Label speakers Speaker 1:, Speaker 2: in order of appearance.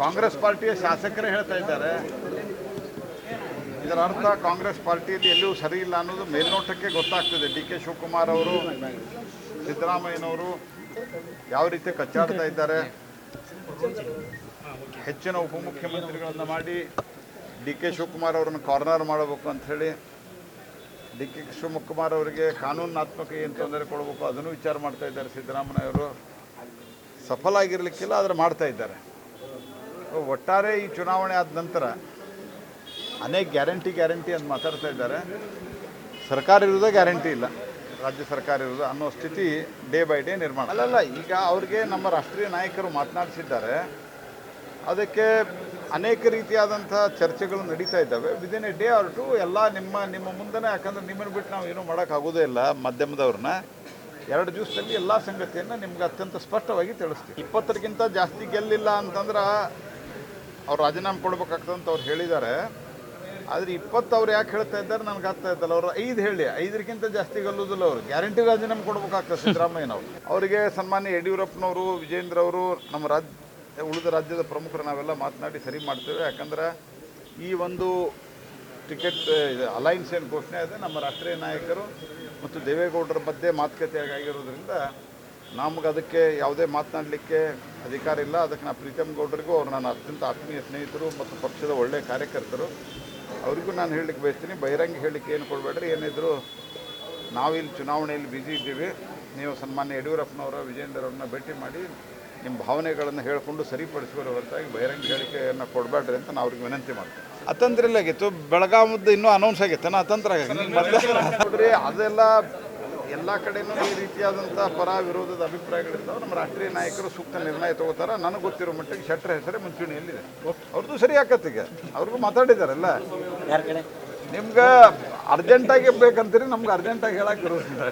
Speaker 1: ಕಾಂಗ್ರೆಸ್ ಪಾರ್ಟಿಯ ಶಾಸಕರೇ ಹೇಳ್ತಾ ಇದ್ದಾರೆ. ಇದರ ಅರ್ಥ ಕಾಂಗ್ರೆಸ್ ಪಾರ್ಟಿಯಲ್ಲಿ ಎಲ್ಲಿಯೂ ಸರಿ ಇಲ್ಲ ಅನ್ನೋದು ಮೇಲ್ನೋಟಕ್ಕೆ ಗೊತ್ತಾಗ್ತದೆ. ಡಿ ಕೆ ಶಿವಕುಮಾರ್ ಅವರು, ಸಿದ್ದರಾಮಯ್ಯನವರು ಯಾವ ರೀತಿ ಕಚ್ಚಾಡ್ತಾ ಇದ್ದಾರೆ. ಹೆಚ್ಚಿನ ಉಪಮುಖ್ಯಮಂತ್ರಿಗಳನ್ನು ಮಾಡಿ ಡಿ ಕೆ ಶಿವಕುಮಾರ್ ಅವರನ್ನು ಕಾರ್ನರ್ ಮಾಡಬೇಕು ಅಂಥೇಳಿ ಡಿ ಕೆ ಶಿವಕುಮಾರ್ ಅವರಿಗೆ ಕಾನೂನಾತ್ಮಕ ಏನು ತೊಂದರೆ ಕೊಡಬೇಕು ಅದನ್ನು ವಿಚಾರ ಮಾಡ್ತಾ ಇದ್ದಾರೆ ಸಿದ್ದರಾಮಯ್ಯ ಅವರು. ಸಫಲ ಆಗಿರಲಿಕ್ಕಿಲ್ಲ, ಆದರೆ ಮಾಡ್ತಾ ಇದ್ದಾರೆ. ಒಟ್ಟಾರೆ ಈ ಚುನಾವಣೆ ಆದ ನಂತರ ಅನೇಕ ಗ್ಯಾರಂಟಿ ಗ್ಯಾರಂಟಿ ಅಂತ ಮಾತಾಡ್ತಾ ಇದ್ದಾರೆ. ಸರ್ಕಾರ ಇರೋದೇ ಗ್ಯಾರಂಟಿ ಇಲ್ಲ. ರಾಜ್ಯ ಸರ್ಕಾರ ಇರೋದು ಅನ್ನೋ ಸ್ಥಿತಿ ಡೇ ಬೈ ಡೇ ನಿರ್ಮಾಣ. ಅಲ್ಲಲ್ಲ, ಈಗ ಅವ್ರಿಗೆ ನಮ್ಮ ರಾಷ್ಟ್ರೀಯ ನಾಯಕರು ಮಾತನಾಡಿಸಿದ್ದಾರೆ. ಅದಕ್ಕೆ ಅನೇಕ ರೀತಿಯಾದಂಥ ಚರ್ಚೆಗಳು ನಡೀತಾ ಇದ್ದಾವೆ. Within a day or two ಎಲ್ಲ ನಿಮ್ಮ ನಿಮ್ಮ ಮುಂದೆನೇ, ಯಾಕಂದ್ರೆ ನಿಮ್ಮನ್ನು ಬಿಟ್ಟು ನಾವು ಏನೂ ಮಾಡೋಕ್ಕಾಗೋದೇ ಇಲ್ಲ ಮಾಧ್ಯಮದವ್ರನ್ನ. ಎರಡು ದಿವಸದಲ್ಲಿ ಎಲ್ಲ ಸಂಗತಿಯನ್ನು ನಿಮ್ಗೆ ಅತ್ಯಂತ ಸ್ಪಷ್ಟವಾಗಿ ತಿಳಿಸ್ತೀವಿ. ಇಪ್ಪತ್ತರಿಗಿಂತ ಜಾಸ್ತಿ ಗೆಲ್ಲಿಲ್ಲ ಅಂತಂದ್ರೆ ಅವ್ರು ರಾಜೀನಾಮೆ ಅಂತ ಅವ್ರು ಹೇಳಿದ್ದಾರೆ. ಆದರೆ ಇಪ್ಪತ್ತು ಅವ್ರು ಯಾಕೆ ಹೇಳ್ತಾ ಇದ್ದಾರೆ ನನಗೆ ಆಗ್ತಾ ಇದ್ದಲ್ಲ ಅವರು ಐದು ಹೇಳಿ, ಐದಕ್ಕಿಂತ ಜಾಸ್ತಿ ಗಲ್ಲುದಿಲ್ಲ ಅವರು. ಗ್ಯಾರಂಟಿ ರಾಜೀನಾಮೆ ಕೊಡ್ಬೇಕಾಗ್ತದೆ ಸಿದ್ದರಾಮಯ್ಯನವರು ಅವರಿಗೆ ಸನ್ಮಾನ್ಯ ಯಡಿಯೂರಪ್ಪನವರು ವಿಜೇಂದ್ರ ಅವರು ನಮ್ಮ ರಾಜ್ಯ ಉಳಿದ ರಾಜ್ಯದ ಪ್ರಮುಖರು ನಾವೆಲ್ಲ ಮಾತನಾಡಿ ಸರಿ ಮಾಡ್ತೇವೆ. ಯಾಕಂದ್ರೆ ಈ ಒಂದು ಟಿಕೆಟ್ ಅಲೈನ್ಸ್ ಏನು ಘೋಷಣೆ ಇದೆ ನಮ್ಮ ರಾಷ್ಟ್ರೀಯ ನಾಯಕರು ಮತ್ತು ದೇವೇಗೌಡರ ಮಧ್ಯೆ ಮಾತುಕತೆ ಆಗಿರೋದ್ರಿಂದ ನಮ್ಗೆ ಅದಕ್ಕೆ ಯಾವುದೇ ಮಾತನಾಡಲಿಕ್ಕೆ ಅಧಿಕಾರ ಇಲ್ಲ. ಅದಕ್ಕೆ ನಾ ಪ್ರೀತಮ್ ಗೌಡರಿಗೂ ಅವ್ರು ನನ್ನ ಅತ್ಯಂತ ಆತ್ಮೀಯ ಸ್ನೇಹಿತರು ಮತ್ತು ಪಕ್ಷದ ಒಳ್ಳೆಯ ಕಾರ್ಯಕರ್ತರು. ಅವರಿಗೂ ನಾನು ಹೇಳಲಿಕ್ಕೆ ಬಯಸ್ತೀನಿ ಬಹಿರಂಗ ಹೇಳಲಿಕ್ಕೆ ಏನು ಕೊಡಬೇಡ್ರಿ. ಏನಿದ್ರು ನಾವಿಲ್ಲಿ ಚುನಾವಣೆಯಲ್ಲಿ ಬ್ಯುಸಿ ಇದ್ದೀವಿ. ನೀವು ಸನ್ಮಾನ್ಯ ಯಡಿಯೂರಪ್ಪನವರ ವಿಜೇಂದ್ರವ್ರನ್ನ ಭೇಟಿ ಮಾಡಿ ನಿಮ್ಮ ಭಾವನೆಗಳನ್ನು ಹೇಳಿಕೊಂಡು ಸರಿಪಡಿಸುವ ಹೊರತಾಗಿ ಬಹಿರಂಗ ಹೇಳಿಕೆಯನ್ನು ಕೊಡಬೇಡ್ರಿ ಅಂತ ನಾವು ಅವ್ರಿಗೆ ವಿನಂತಿ ಮಾಡ್ತೀವಿ. ಅತಂತ್ರ ಆಗಿತ್ತು. ಬೆಳಗಾಮದ್ದು ಇನ್ನೂ ಅನೌನ್ಸ್ ಆಗಿತ್ತು. ನಾನು ಅತಂತ್ರ ನೋಡ್ರಿ ಅದೆಲ್ಲ ಎಲ್ಲ ಕಡೆನೂ ಈ ರೀತಿಯಾದಂಥ ಪರ ವಿರೋಧದ ಅಭಿಪ್ರಾಯಗಳಿರ್ತಾವೆ ನಮ್ಮ ರಾಷ್ಟ್ರೀಯ ನಾಯಕರು ಸೂಕ್ತ ನಿರ್ಣಯ ತಗೋತಾರೆ? ನನಗೆ ಗೊತ್ತಿರೋ ಮಟ್ಟಿಗೆ ಶೆಟ್ಟರ್ ಹೆಸರೇ ಮುಂಚೂಣಿಯಲ್ಲಿದೆ. ಅವ್ರದ್ದು ಸರಿ ಆಕತ್ತೀಗ ಅವ್ರಿಗೂ ಮಾತಾಡಿದಾರಲ್ಲ. ನಿಮ್ಗೆ ಅರ್ಜೆಂಟಾಗಿ ಬೇಕಂತೀರಿ ನಮ್ಗೆ ಅರ್ಜೆಂಟಾಗಿ ಹೇಳಕ್ಕೆ ಬರೋದಿಲ್ಲ.